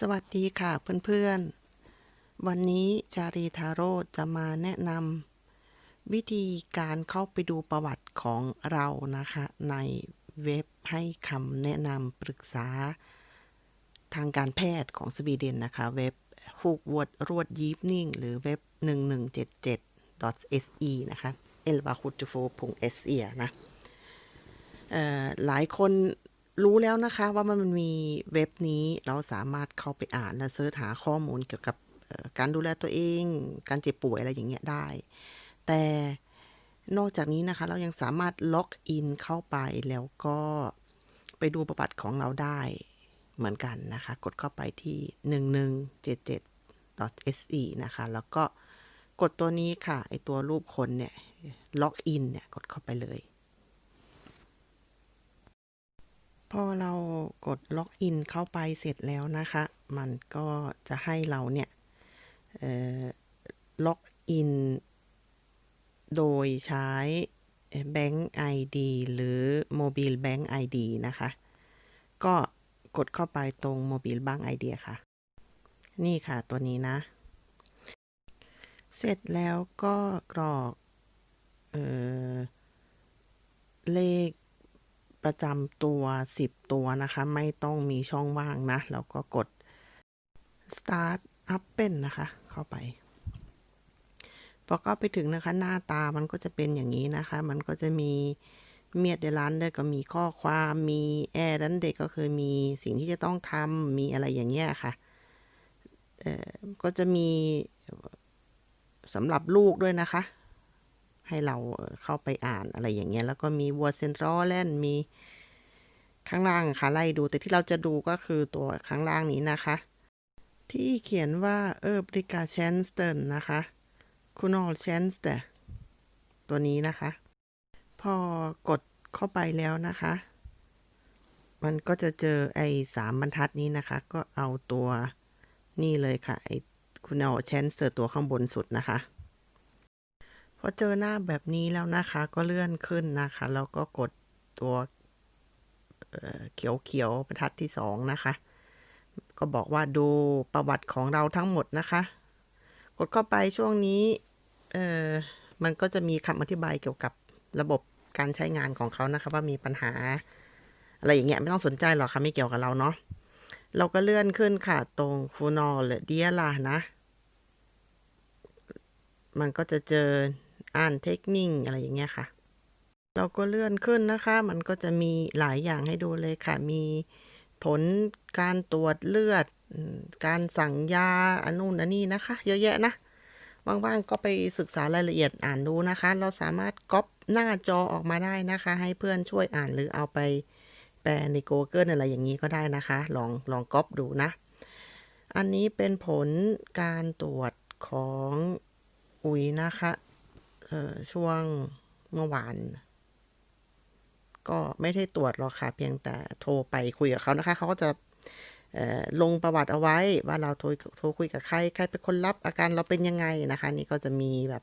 สวัสดีค่ะเพื่อนๆ วันนี้จารีทาโร่จะมาแนะนำวิธีการเข้าไปดูประวัติของเรานะคะ ในเว็บให้คำแนะนำปรึกษา ทางการแพทย์ของสวีเดนนะคะ เว็บฮูกวดรวดยีฟนิ่ง หรือเว็บ 1177 .se นะคะ e l v a h u t f o se นะเอ่อหลายคน รู้แล้วนะคะว่ามันมีเว็บนี้เราสามารถเข้าไปอ่านและเสิร์ชหาข้อมูลเกี่ยวกับการดูแลตัวเอง การเจ็บป่วยอะไรอย่างเงี้ยได้ แต่นอกจากนี้นะคะเรายังสามารถล็อกอินเข้าไปแล้วก็ไปดูประวัติของเราได้เหมือนกันนะคะ กดเข้าไปที่ 1177.se นะคะ แล้วก็กดตัวนี้ค่ะไอตัวรูปคนเนี่ยล็อกอินเนี่ยกดเข้าไปเลย พอเรากดล็อกอินเข้าไปเสร็จแล้วนะคะ มันก็จะให้เราเนี่ยล็อกอินโดยใช้ Bank ID หรือ Mobile Bank ID นะคะ ก็กดเข้าไปตรง Mobile Bank ID ค่ะ นี่ค่ะตัวนี้นะ เสร็จแล้วก็กรอกเออเลข ประจำตัว 10 ตัวนะคะ ไม่ต้องมีช่องว่างนะ แล้วก็กด start up เป็นนะคะ เข้าไป พอเข้าไปถึงนะคะ หน้าตามันก็จะเป็นอย่างนี้นะคะ มันก็จะมีเมียดเดลันด้ก็มีข้อความมีแอร์ดันเด็กก็คือมีสิ่งที่จะต้องทำมีอะไรอย่างเงี้ยค่ะก็จะมีสำหรับลูกด้วยนะคะ ให้เราเข้าไปอ่านอะไรอย่างเงี้ย แล้วก็มีวัวเซนทรัลแลนมีข้างล่างค่ะไล่ดู แต่ที่เราจะดูก็คือตัวข้างล่างนี้นะคะ ที่เขียนว่าเออบริกาเชนสเตนนะคะคุณอลเชนสเตตัวนี้นะคะ พอกดเข้าไปแล้วนะคะ มันก็จะเจอไอ้สามบรรทัดนี้นะคะ ก็เอาตัวนี่เลยค่ะไอ้คุณอาเชนสเตอร์ตัวข้างบนสุดนะคะ อเจอหน้าแบบนี้แล้วนะคะ ก็เลื่อนขึ้นนะคะ แล้วก็กดตัวเขียวเขียวๆบรรทัดที่สองนะคะ ก็บอกว่าดูประวัติของเราทั้งหมดนะคะ กดเข้าไปช่วงนี้เออมันก็จะมีคำอธิบายเกี่ยวกับระบบการใช้งานของเขานะคะ ว่ามีปัญหา อะไรอย่างเงี้ยไม่ต้องสนใจหรอกค่ะไม่เกี่ยวกับเราเนาะเราก็เลื่อนขึ้นค่ะ ตรงฟูนอลเดียล่ะนะ มันก็จะเจอ อ่านเทคนิคอะไรอย่างเงี้ยค่ะ เราก็เลื่อนขึ้นนะคะ มันก็จะมีหลายอย่างให้ดูเลยค่ะ มีผลการตรวจเลือด การสั่งยาอันนู่นอันนี้นะคะ เยอะแยะนะว่างๆก็ไปศึกษารายละเอียดอ่านดูนะคะ เราสามารถก๊อปหน้าจอออกมาได้นะคะ ให้เพื่อนช่วยอ่านหรือเอาไปแปลใน Google อะไรอย่างนี้ก็ได้นะคะ ลองลองก๊อปดูนะ อันนี้เป็นผลการตรวจของอุ๋ยนะคะ ช่วงเมื่อวาน ก็ไม่ได้ตรวจหรอกค่ะ เพียงแต่โทรไปคุยกับเขานะคะ เขาก็จะลงประวัติเอาไว้ว่าเราโทรโทรคุยกับใคร ใครเป็นคนรับอาการเราเป็นยังไงนะคะ นี่ก็จะมีแบบ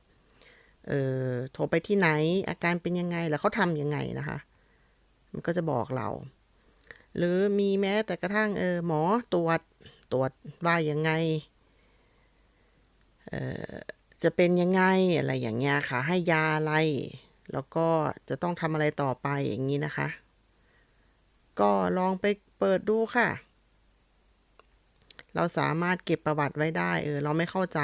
เออโทรไปที่ไหน อาการเป็นยังไงแล้วเขาทำยังไงนะคะ มันก็จะบอกเรา หรือมีแม้แต่กระทั่งเออหมอตรวจตรวจว่ายังไง เออ จะเป็นยังไงอะไรอย่างเงี้ยค่ะ ให้ยาอะไร แล้วก็จะต้องทำอะไรต่อไปอย่างนี้นะคะ ก็ลองไปเปิดดูค่ะ เราสามารถเก็บประวัติไว้ได้เออเราไม่เข้าใจ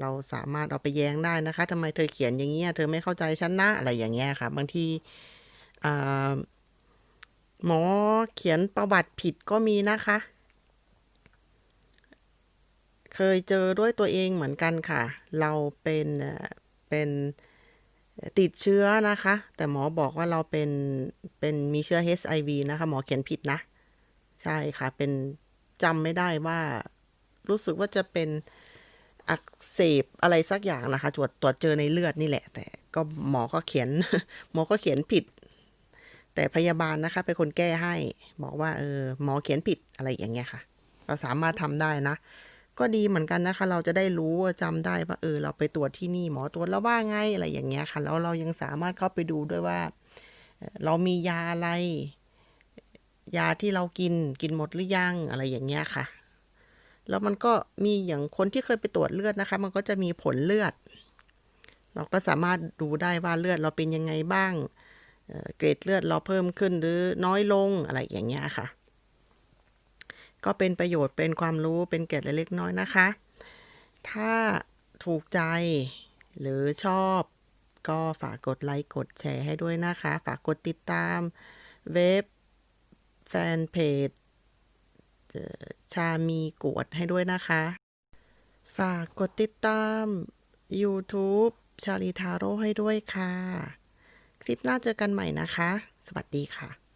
เราสามารถเอาไปแย้งได้นะคะทำไมเธอเขียนอย่างเงี้ยเธอไม่เข้าใจฉันนะอะไรอย่างเงี้ยค่ะ บางทีหมอเขียนประวัติผิดก็มีนะคะ เคยเจอด้วยตัวเองเหมือนกันค่ะ เราเป็นเป็นติดเชื้อนะคะ แต่หมอบอกว่าเราเป็นเป็นมีเชื้อ HIV นะคะ หมอเขียนผิดนะ ใช่ค่ะ เป็นจำไม่ได้ว่า รู้สึกว่าจะเป็นอักเสบอะไรสักอย่างนะคะ ตรวจตรวจเจอในเลือดนี่แหละ แต่ก็หมอก็เขียน หมอก็เขียนผิด แต่พยาบาลนะคะ เป็นคนแก้ให้ บอกว่าเออหมอเขียนผิดอะไรอย่างเงี้ยค่ะ เราสามารถทำได้นะ ก็ดีเหมือนกันนะคะ เราจะได้รู้จำได้ว่าเออ เราไปตรวจที่นี่หมอตรวจแล้วว่าไงอะไรอย่างเงี้ยค่ะแล้วเรายังสามารถเข้าไปดูด้วยว่า เรามียาอะไร ยาที่เรากินกินหมดหรือยังอะไรอย่างเงี้ยค่ะ แล้วมันก็มีอย่างคนที่เคยไปตรวจเลือดนะคะ มันก็จะมีผลเลือด เราก็สามารถดูได้ว่าเลือดเราเป็นยังไงบ้างเอ่อเกรดเลือดเราเพิ่มขึ้นหรือน้อยลงอะไรอย่างเงี้ยค่ะ ก็เป็นประโยชน์เป็นความรู้เป็นเกร็ดเล็กน้อยนะคะ ถ้าถูกใจหรือชอบก็ฝากกดไลค์กดแชร์ให้ด้วยนะคะ ฝากกดติดตามเว็บแฟนเพจชามีกวดให้ด้วยนะคะ ฝากกดติดตาม YouTube ชาลีทาโร่ให้ด้วยค่ะ คลิปหน้าเจอกันใหม่นะคะ สวัสดีค่ะ